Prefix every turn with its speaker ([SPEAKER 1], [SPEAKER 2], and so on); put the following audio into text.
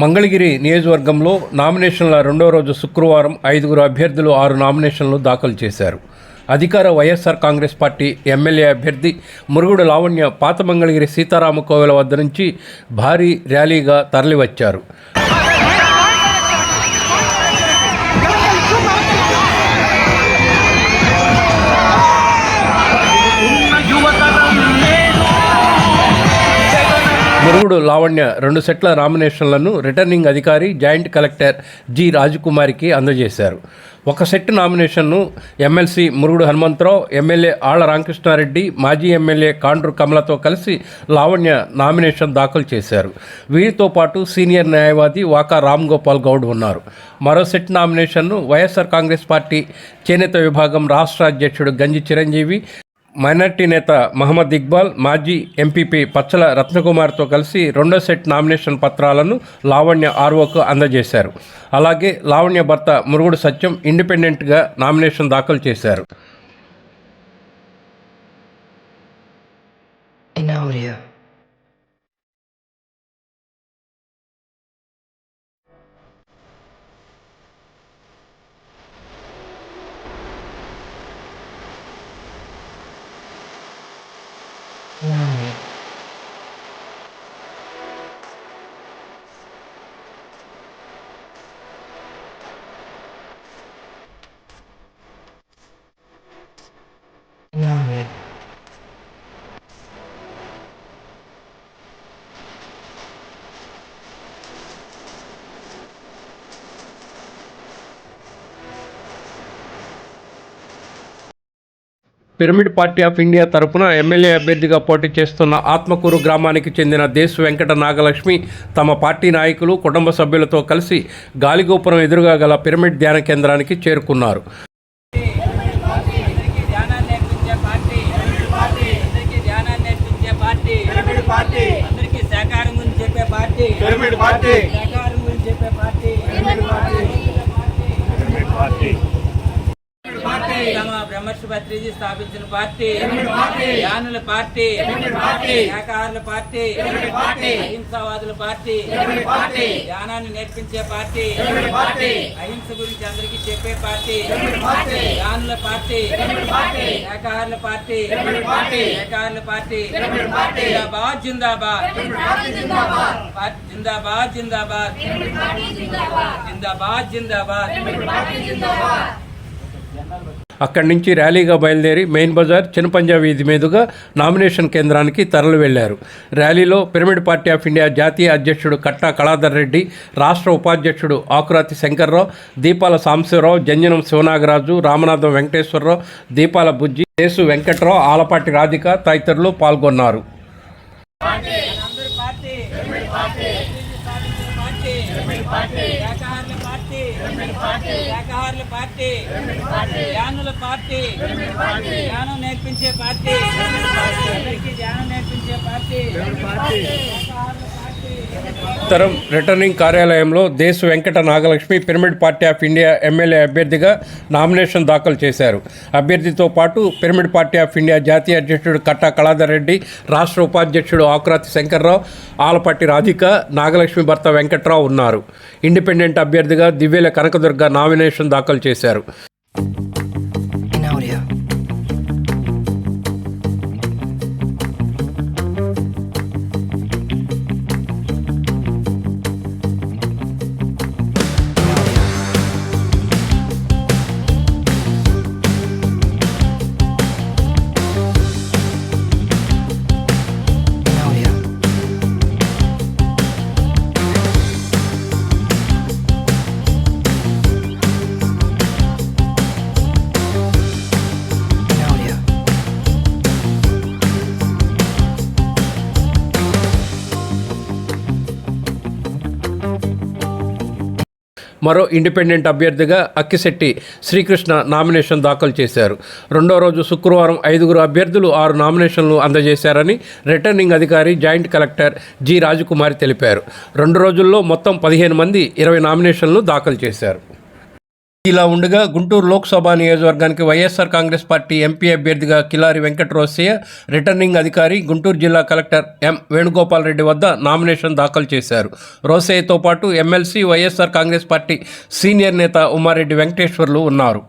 [SPEAKER 1] మంగళగిరి నియోజకవర్గంలో నామినేషన్ల రెండో రోజు శుక్రవారం ఐదుగురు అభ్యర్థులు ఆరు నామినేషన్లు దాఖలు చేశారు. అధికార వైఎస్ఆర్ కాంగ్రెస్ పార్టీ ఎమ్మెల్యే అభ్యర్థి మురుగుడు లావణ్య పాత మంగళగిరి సీతారామ కోవెల వద్ద నుంచి భారీ ర్యాలీగా తరలివచ్చారు. మురుగుడు లావణ్య రెండు సెట్ల నామినేషన్లను రిటర్నింగ్ అధికారి జాయింట్ కలెక్టర్ జి రాజకుమారికి అందజేశారు. ఒక సెట్ నామినేషన్ను ఎమ్మెల్సీ మురుగుడు హనుమంతరావు ఎమ్మెల్యే ఆళ్ళ రామకృష్ణారెడ్డి మాజీ ఎమ్మెల్యే కాండ్రు కమలతో కలిసి లావణ్య నామినేషన్ దాఖలు చేశారు. వీరితో పాటు సీనియర్ న్యాయవాది వాకా రామ్ గోపాల్ గౌడ్ ఉన్నారు. మరో సెట్ నామినేషన్ను వైఎస్ఆర్ కాంగ్రెస్ పార్టీ చేనేత విభాగం రాష్ట్ర అధ్యక్షుడు గంజి చిరంజీవి మైనార్టీ నేత మహమ్మద్ ఇక్బాల్ మాజీ ఎంపీపీ పచ్చల రత్నకుమార్తో కలిసి రెండో సెట్ నామినేషన్ పత్రాలను లావణ్య ఆర్ఓకు అందజేశారు అలాగే లావణ్య భర్త మురుగుడు సత్యం ఇండిపెండెంట్గా నామినేషన్ దాఖలు చేశారు
[SPEAKER 2] in audio.
[SPEAKER 1] Pyramid Party of India తరపున ఎమ్మెల్యే అభ్యర్థిగా పోటీ చేస్తున్న ఆత్మకూరు గ్రామానికి చెందిన దేశ్ వెంకట నాగలక్ష్మి తమ పార్టీ నాయకులు కుటుంబ సభ్యులతో కలిసి గాలిగోపురం ఎదురుగా గల పిరమిడ్ ధ్యాన కేంద్రానికి చేరుకున్నారు.
[SPEAKER 3] పార్టీ. తమ బ్రహ్మర్షి స్థాపించిన పార్టీ. ధ్యానుల పార్టీ. శాఖాహారుల పార్టీ. అహింసావాదుల పార్టీ. ధ్యానాన్ని నేర్పించే పార్టీ. అహింస గురించి అందరికీ చెప్పే పార్టీ. ధ్యానుల పార్టీ. శాఖాహారుల పార్టీ. శాఖాహారుల పార్టీ. జిందాబాద్ జిందాబాద్. పార్టీ- జిందాబాద్. జిందాబాద్ జిందాబాద్. జిందాబాద్.
[SPEAKER 1] అక్కడి నుంచి ర్యాలీగా బయలుదేరి మెయిన్ బజార్ చినపంజా వీధి మీదుగా నామినేషన్ కేంద్రానికి తరలి వెళ్ళారు ర్యాలీలో పిరమిడ్ పార్టీ ఆఫ్ ఇండియా జాతీయ అధ్యక్షుడు కట్టా కళాధర్ రెడ్డి రాష్ట్ర ఉపాధ్యక్షుడు ఆకురాతి శంకర్రావు దీపాల సాంబశివరావు జంజనం శివనాగరాజు రామనాథం వెంకటేశ్వరరావు దీపాల బుజ్జి దేశు వెంకట్రావు ఆలపాటి రాధిక తదితరులు పాల్గొన్నారు.
[SPEAKER 3] పార్టీ శాఖాహారుల పార్టీ శాఖాహారుల పార్టీ ధ్యానం నేర్పించే పార్టీ అందరికీ ధ్యానం నేర్పించే పార్టీ
[SPEAKER 1] తరం రిటర్నింగ్ కార్యాలయంలో దేశ Venkata Nagalakshmi Pyramid Party of India MLA అభ్యర్థిగా నామినేషన్ దాఖలు చేశారు. అభ్యర్థితో పాటు పిరమిడ్ పార్టీ ఆఫ్ ఇండియా జాతీయ అధ్యక్షుడు కట్టా కళాధర్ రెడ్డి రాష్ట్ర ఉపాధ్యక్షుడు ఆకురాతి శంకర్రావు ఆలపట్టి రాధిక నాగలక్ష్మి భర్త వెంకట్రావు ఉన్నారు. ఇండిపెండెంట్ అభ్యర్థిగా దివ్యల కనకదుర్గ నామినేషన్ దాఖలు చేశారు. మరో ఇండిపెండెంట్ అభ్యర్థిగా అక్కిశెట్టి శ్రీకృష్ణ నామినేషన్ దాఖలు చేశారు. రెండో రోజు శుక్రవారం ఐదుగురు అభ్యర్థులు ఆరు నామినేషన్లు అందజేశారని రిటర్నింగ్ అధికారి జాయింట్ కలెక్టర్ జి రాజకుమారి తెలిపారు. రెండు రోజుల్లో మొత్తం పదిహేను మంది ఇరవై నామినేషన్లు దాఖలు చేశారు. ఇలా ఉండగా గుంటూరు లోక్సభ నియోజకవర్గానికి వైఎస్ఆర్ కాంగ్రెస్ పార్టీ ఎంపీ అభ్యర్థిగా కిలారి వెంకటరోసయ్య రిటర్నింగ్ అధికారి గుంటూరు జిల్లా కలెక్టర్ ఎం వేణుగోపాల్ రెడ్డి వద్ద నామినేషన్ దాఖలు చేశారు. రోసయ్యతో పాటు MLC YSR Congress party senior నేత ఉమారెడ్డి వెంకటేశ్వర్లు ఉన్నారు.